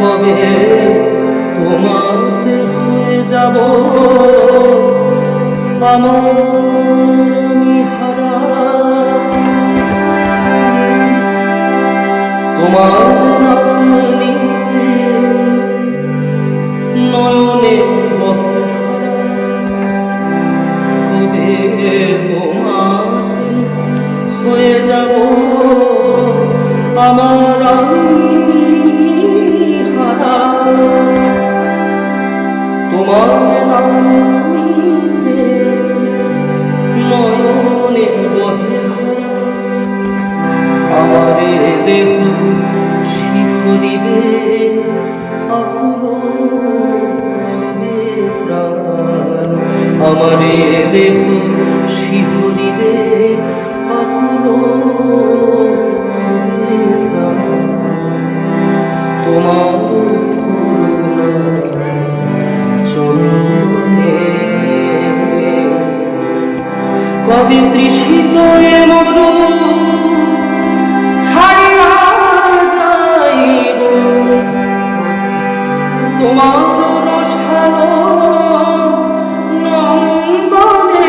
কবে তোমাতে হয়ে যাব? আমার আমি হারা তোমার নাম নিতে নয়নে কবে তোমাতে হয়ে যাব? আমার আমি নয়নে বহে আমারে দেহ শিখরিবে আকুল প্রাণ আমারে দেহ শিহরিবে আকুল তোমার কবি তৃষিত ছাড়িয়া তোমার রসালো নন্দনে।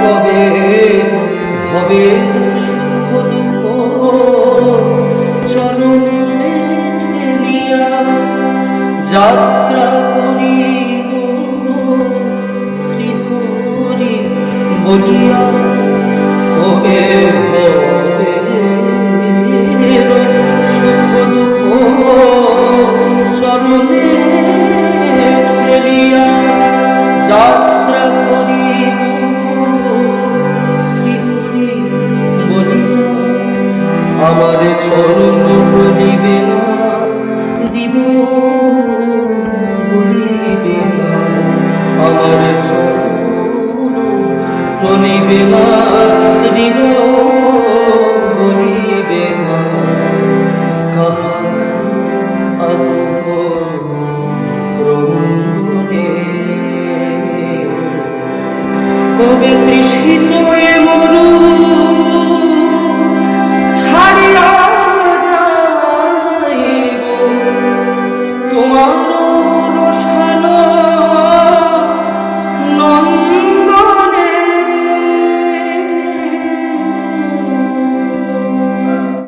কবে হবে যাত্রা করিব শ্রীহরি বলিয়া কবে সুখ দুঃখ চরণে যাত্রা করিব শ্রীহরি বলিয়া আমার চরণ আমার চরণ বলিবে না দিব